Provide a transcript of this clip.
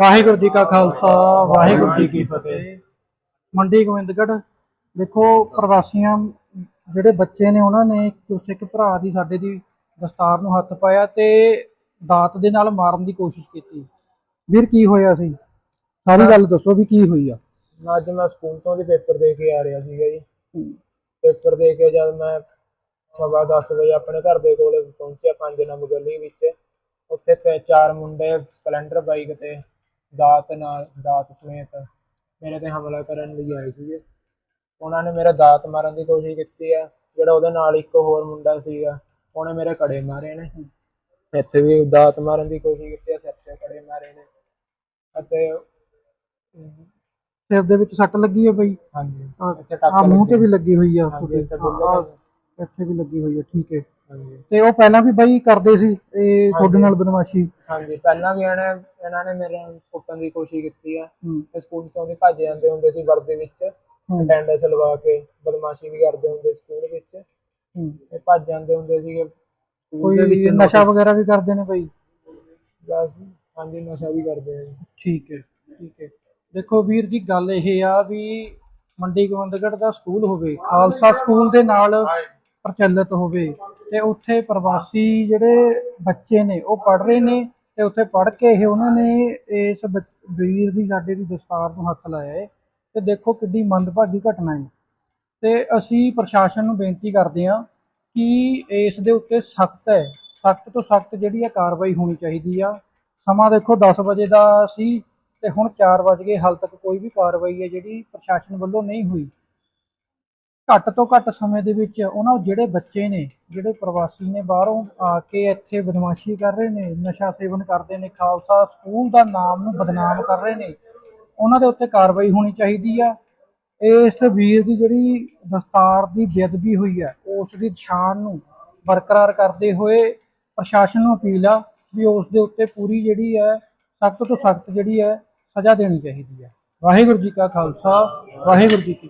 ਵਾਹਿਗੁਰੂ ਜੀ ਕਾ ਖਾਲਸਾ, ਵਾਹਿਗੁਰੂ ਜੀ ਕੀ ਫਤਿਹ। ਮੰਡੀ ਗੋਬਿੰਦਗੜ੍ਹ, ਦੇਖੋ ਪ੍ਰਵਾਸੀਆਂ, ਜਿਹੜੇ ਬੱਚੇ ਨੇ ਉਹਨਾਂ ਨੇ ਕੁਛ ਭਰਾ ਦੀ ਸਾਡੇ ਦੀ ਦਸਤਾਰ ਨੂੰ ਹੱਥ ਪਾਇਆ ਤੇ ਦਾਤ ਦੇ ਨਾਲ ਮਾਰਨ ਦੀ ਕੋਸ਼ਿਸ਼ ਕੀਤੀ। ਵੀਰ, ਕੀ ਹੋਇਆ ਸੀ? ਸਾਰੀ ਗੱਲ ਦੱਸੋ ਵੀ ਕੀ ਹੋਈ ਆ? ਅੱਜ ਮੈਂ ਸਕੂਲ ਤੋਂ ਦੀ ਪੇਪਰ ਦੇ ਕੇ ਆ ਰਿਹਾ ਸੀਗਾ ਜੀ। ਪੇਪਰ ਦੇ ਕੇ ਜਦ ਮੈਂ ਸਵਾ 10 ਵਜੇ ਆਪਣੇ ਘਰ ਦੇ ਕੋਲ ਪਹੁੰਚਿਆ, ਪੰਜ ਨੰਬਰ ਗਲੀ ਵਿੱਚ। ਤੇ ਚਾਰ ਮੁੰਡੇ ਸਪਲੈਂਡਰ ਬਾਈਕ ਤੇ ਦਾਤ ਨਾਲ ਦਾਤ ਸਮੇਤ ਮੇਰੇ ਤੇ ਹਮਲਾ ਕਰਨ ਲਈ ਆਏ ਸੀਗੇ। ਉਹਨਾਂ ਨੇ ਮੇਰਾ ਦਾਤ ਮਾਰਨ ਦੀ ਕੋਸ਼ਿਸ਼ ਕੀਤੀ ਆ। ਜਿਹੜਾ ਉਹਦੇ ਨਾਲ ਇੱਕ ਹੋਰ ਮੁੰਡਾ ਸੀਗਾ ਉਹਨੇ ਮੇਰੇ ਕੜੇ ਮਾਰੇ ਨੇ। ਇੱਥੇ ਵੀ ਦਾਤ ਮਾਰਨ ਦੀ ਕੋਸ਼ਿਸ਼ ਕੀਤੀ ਆ ਸਿਰ ਤੇ ਕੜੇ ਮਾਰੇ ਨੇ। ਅਤੇ ਸਿਰ ਦੇ ਵਿੱਚ ਸੱਟ ਲੱਗੀ ਹੈ ਬਈ? ਹਾਂਜੀ। ਇੱਥੇ ਆ ਮੂੰਹ ਤੇ ਵੀ ਲੱਗੀ ਹੋਈ ਆ ਹਾਂਜੀ, ਇੱਥੇ। ਬੁੱਲੇ ਇੱਥੇ ਵੀ ਲੱਗੀ ਹੋਈ ਆ ਠੀਕ ਹੈ। ਹਾਂਜੀ। ਤੇ ਉਹ ਪਹਿਲਾਂ ਵੀ ਬਈ ਕਰਦੇ ਸੀ ਇਹ ਤੁਹਾਡੇ ਨਾਲ ਬਦਮਾਸ਼ੀ? ਹਾਂਜੀ ਪਹਿਲਾਂ ਵੀ ਇਹਨੇ ਇਹਨਾਂ ਨੇ ਮੇਰੇ ਕੁੱਟਣ ਦੀ ਕੋਸ਼ਿਸ਼ ਕੀਤੀ ਆ। ਹੂੰ। ਤੇ ਸਕੂਲ ਤੋਂ ਵੀ ਭੱਜ ਜਾਂਦੇ ਹੁੰਦੇ ਸੀ ਵਰਦੇ ਵਿੱਚ। ਹੂੰ, ਅਟੈਂਡੈਂਸ ਲਵਾ ਕੇ ਬਦਮਾਸ਼ੀ ਵੀ ਕਰਦੇ ਹੁੰਦੇ ਸਕੂਲ ਵਿੱਚ। ਹੂੰ। ਤੇ ਭੱਜ ਜਾਂਦੇ ਹੁੰਦੇ ਸੀਗੇ। ਸਕੂਲ ਦੇ ਕੋਈ ਵਿੱਚ ਨਸ਼ਾ ਵਗੈਰਾ ਵੀ ਕਰਦੇ ਨੇ ਬਈ? ਬਸ ਹਾਂਜੀ ਨਸ਼ਾ ਵੀ ਕਰਦੇ ਆ ਜੀ। ਠੀਕ ਹੈ ਠੀਕ ਹੈ। ਦੇਖੋ ਵੀਰ ਜੀ ਗੱਲ ਇਹ ਆ ਵੀ ਮੰਡੀ ਗੋਬਿੰਦਗੜ੍ਹ ਦਾ ਸਕੂਲ ਹੋਵੇ ਖਾਲਸਾ ਸਕੂਲ ਦੇ ਨਾਲ ਪ੍ਰਚਲਿਤ ਹੋਵੇ ਤੇ ਉੱਥੇ ਪ੍ਰਵਾਸੀ ਜਿਹੜੇ ਬੱਚੇ ਨੇ ਉਹ ਪੜ ਰਹੇ ਨੇ ਤੇ ਉੱਥੇ ਪੜ ਕੇ ਇਹ ਉਹਨਾਂ ਨੇ ਇਸ ਬੱਚ- ਵੀਰ ਦੀ ਸਾਡੇ ਦੀ ਦਸਤਾਰ ਨੂੰ ਹੱਥ ਲਾਇਆ ਹੈ ਤੇ ਦੇਖੋ ਕਿੱਡੀ ਮੰਦਭਾਗੀ ਘਟਨਾ ਹੈ ਤੇ ਅਸੀਂ ਪ੍ਰਸ਼ਾਸਨ ਨੂੰ ਬੇਨਤੀ ਕਰਦੇ ਹਾਂ ਕਿ ਇਸ ਦੇ ਉੱਤੇ ਸਖਤ ਹੈ, ਸਖਤ ਤੋਂ ਸਖਤ ਜਿਹੜੀ ਹੈ ਕਾਰਵਾਈ ਹੋਣੀ ਚਾਹੀਦੀ ਆ। ਸਮਾਂ ਦੇਖੋ 10 ਵਜੇ ਦਾ ਸੀ ਤੇ ਹੁਣ 4 ਵਜ ਗਏ, ਹਾਲ ਤੱਕ ਕੋਈ ਵੀ ਕਾਰਵਾਈ ਹੈ ਜਿਹੜੀ ਪ੍ਰਸ਼ਾਸਨ ਵੱਲੋਂ ਨਹੀਂ ਹੋਈ। ਘੱਟ ਤੋਂ ਘੱਟ ਸਮੇਂ ਦੇ ਵਿੱਚ ਉਹਨਾਂ ਜਿਹੜੇ ਬੱਚੇ ਨੇ, ਜਿਹੜੇ ਪ੍ਰਵਾਸੀ ਨੇ ਬਾਹਰੋਂ ਆ ਕੇ ਇੱਥੇ ਬਦਮਾਸ਼ੀ ਕਰ ਰਹੇ ਨੇ, ਨਸ਼ਾ ਸੇਵਨ ਕਰਦੇ ਨੇ, ਖਾਲਸਾ ਸਕੂਲ ਦਾ ਨਾਮ ਨੂੰ ਬਦਨਾਮ ਕਰ ਰਹੇ ਨੇ, ਉਹਨਾਂ ਦੇ ਉੱਤੇ ਕਾਰਵਾਈ ਹੋਣੀ ਚਾਹੀਦੀ ਆ। ਇਸ ਵੀਰ ਦੀ ਜਿਹੜੀ ਦਸਤਾਰ ਦੀ ਬੇਅਦਬੀ ਹੋਈ ਹੈ ਉਸ ਦੀ ਸ਼ਾਨ ਨੂੰ ਬਰਕਰਾਰ ਕਰਦੇ ਹੋਏ ਪ੍ਰਸ਼ਾਸਨ ਨੂੰ ਅਪੀਲ ਆ ਵੀ ਉਸ ਦੇ ਉੱਤੇ ਪੂਰੀ ਜਿਹੜੀ ਹੈ ਸਖਤ ਤੋਂ ਸਖਤ ਜਿਹੜੀ ਹੈ ਸਜ਼ਾ ਦੇਣੀ ਚਾਹੀਦੀ ਹੈ ਵਾਹਿਗੁਰੂ ਜੀ ਕਾ ਖਾਲਸਾ, ਵਾਹਿਗੁਰੂ ਜੀ ਕੀ